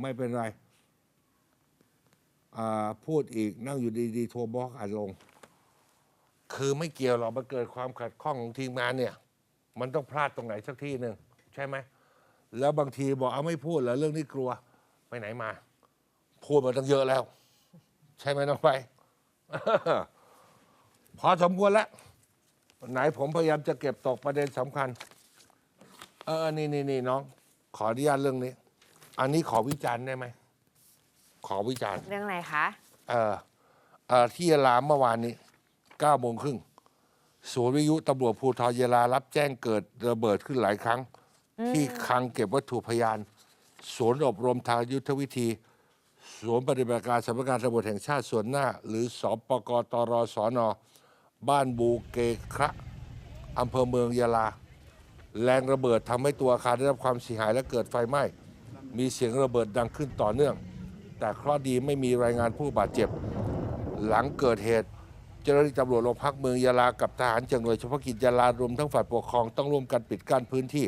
ไม่เป็นไรอ่าพูดอีกนั่งอยู่ดีๆ โทรบล็อกอัดลง คือไม่เกี่ยวหรอกมันเกิดความขัดข้องของทีมงานเนี่ย มันต้องพลาดตรงไหนสักที่หนึ่งใช่ไหม แล้วบางทีบอกเอาไม่พูดแล้วเรื่องนี้กลัว ไปไหนมา พูดมาตั้งเยอะแล้ว ใช่ไหมน้องไป พอสมควรแล้วไหนผมพยายามจะเก็บตกประเด็นสำคัญ เออนี่นี่นี่น้อง ขออนุญาตเรื่องนี้ อันนี้ขอวิจารณ์ได้ไหม ขอวิจารณ์ เรื่องอะไรคะเออเออที่ยะลาเมื่อวานนี้เก้าโมงครึ่งศูนย์วิทยุตำรวจภูธรยะลารับแจ้งเกิดระเบิดขึ้นหลายครั้ง ที่คลังเก็บวัตถุพยานศูนย์อบรมทางยุทธวิธีศูนย์ปฏิบัติการสำนักงานตำรวจแห่งชาติส่วนหน้า หรือสปกตรสอนอบ้านบูเกคะอำเภอเมืองยะลา แรงระเบิดทำให้ตัวอาคารได้รับความเสียหายและเกิดไฟไหม้ มีเสียงระเบิดดังขึ้นต่อเนื่อง แต่เคราะห์ดีไม่มีรายงานผู้บาดเจ็บ หลังเกิดเหตุ เจ้าหน้าที่ตำรวจโรงพักเมืองยะลากับทหารจากหน่วยเฉพาะกิจยะลารวมทั้งฝ่ายปกครองต้องร่วมกันปิดกั้นพื้นที่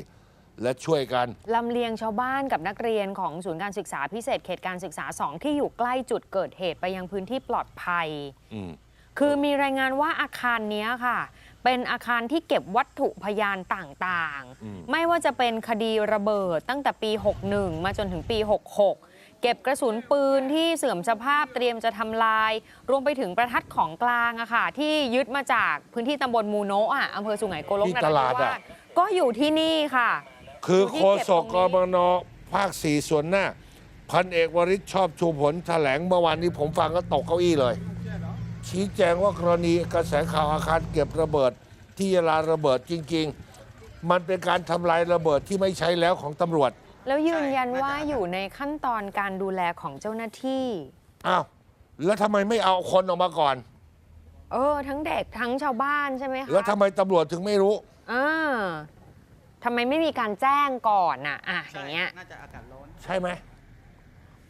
และช่วยกันลำเลียงชาวบ้านกับนักเรียนของศูนย์การศึกษาพิเศษเขตการศึกษา 2 ที่อยู่ใกล้จุดเกิดเหตุไปยังพื้นที่ปลอดภัย อืม คือมีรายงานว่าอาคารเนี้ยค่ะ เป็นอาคารที่เก็บวัตถุพยานต่างอืมๆไม่ว่าจะเป็นคดีระเบิดตั้งแต่ปี 61 มาจนถึงปี 66เก็บกระสุนปืนที่เสื่อมสภาพเตรียมจะทำลาย รวมไปถึงประทัดของกลางอะค่ะ ที่ยึดมาจากพื้นที่ตำบลมูโนะอะอำเภอสุไหงโกลกที่นราธิตลาดวาอะสก็อยู่ที่นี่ค่ะ คืออยู่ที่โฆเก็บษกตรงกนี้บนภาคสี่ส่วนหน้า พันเอกวริศชอบชูผลแถลงเมื่อวานนี้ผมฟังก็ตกเก้าอี้เลย ชี้แจงว่ากรณีกระแสข่าวอาคารเก็บระเบิด ที่ยะลาระเบิดจริง ๆ มันเป็นการทำลายระเบิดที่ไม่ใช้แล้วของตำรวจ แล้วยืนยันว่าอยู่ในขั้นตอนการดูแลของเจ้าหน้าที่ อ้าว แล้วทำไมไม่เอาคนออกมาก่อน เออ ทั้งเด็กทั้งชาวบ้านใช่ไหมคะแล้วทำไมตำรวจถึงไม่รู้อ่าทำไมไม่มีการแจ้งก่อนน่ะอะอย่างเงี้ย น่าจะอากาศร้อน ใช่ไหม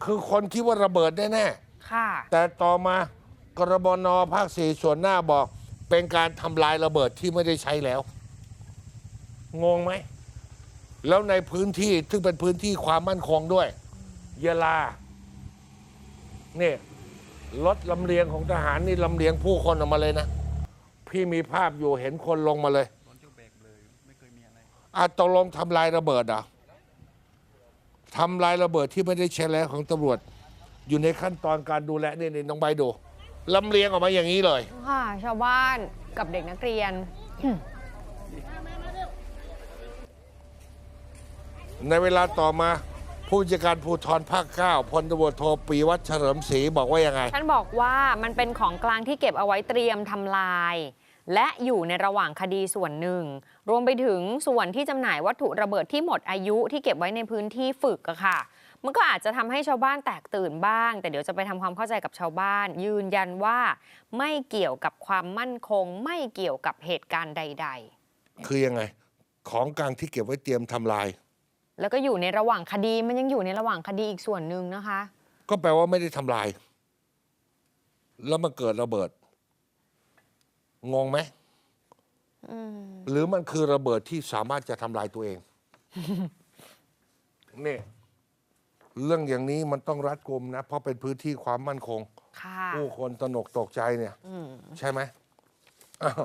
คือคนคิดว่าระเบิดแน่ค่ะ ๆแต่ต่อมา กรบนภาคสี่ส่วนหน้าบอก เป็นการทำลายระเบิดที่ไม่ได้ใช้แล้ว งงไหม แล้วในพื้นที่ซึ่งเป็นพื้นที่ความมั่นคงด้วย เยลาเนี่ยรถลำเลียงของทหารนี่ลำเลียงผู้คนออกมาเลยนะ พี่มีภาพอยู่เห็นคนลงมาเลยอนเจ้าแบกเลอะไรอาตกลงทำลายระเบิดเหรอะทำลายระเบิดที่ไม่ได้ใช้แล้วของตำรวจ อยู่ในขั้นตอนการดูแลนี่นี่น้องใบดู ลำเลียงออกมาอย่างนี้เลย ค่ะชาวบ้านกับเด็กนักเรียน ในเวลาต่อมาผู้จัดการภูธรภาคเก้าพลตำรวจโทปีวัฒน์เฉลิมศรีบอกว่ายังไงท่านบอกว่ามันเป็นของกลางที่เก็บเอาไว้เตรียมทำลาย และอยู่ในระหว่างคดีส่วนหนึ่ง รวมไปถึงส่วนที่จำหน่ายวัตถุระเบิดที่หมดอายุที่เก็บไว้ในพื้นที่ฝึกอะค่ะ มันก็อาจจะทำให้ชาวบ้านแตกตื่นบ้าง แต่เดี๋ยวจะไปทำความเข้าใจกับชาวบ้าน ยืนยันว่าไม่เกี่ยวกับความมั่นคง ไม่เกี่ยวกับเหตุการณ์ใดคือยังไง ของกลางที่เก็บไว้เตรียมทำลายๆแล้วก็อยู่ในระหว่างคดีมันยังอยู่ในระหว่างคดีอีกส่วนหนึ่งนะคะ ก็แปลว่าไม่ได้ทำลาย แล้วมันเกิดระเบิดงงไหมหรือมันคือระเบิดที่สามารถจะทำลายตัวเองนี่ เรื่องอย่างนี้มันต้องรัดกุมนะ เพราะเป็นพื้นที่ความมั่นคง ค่ะ ผู้คนตระหนกตกใจเนี่ย อืม ใช่ไหมอ้าว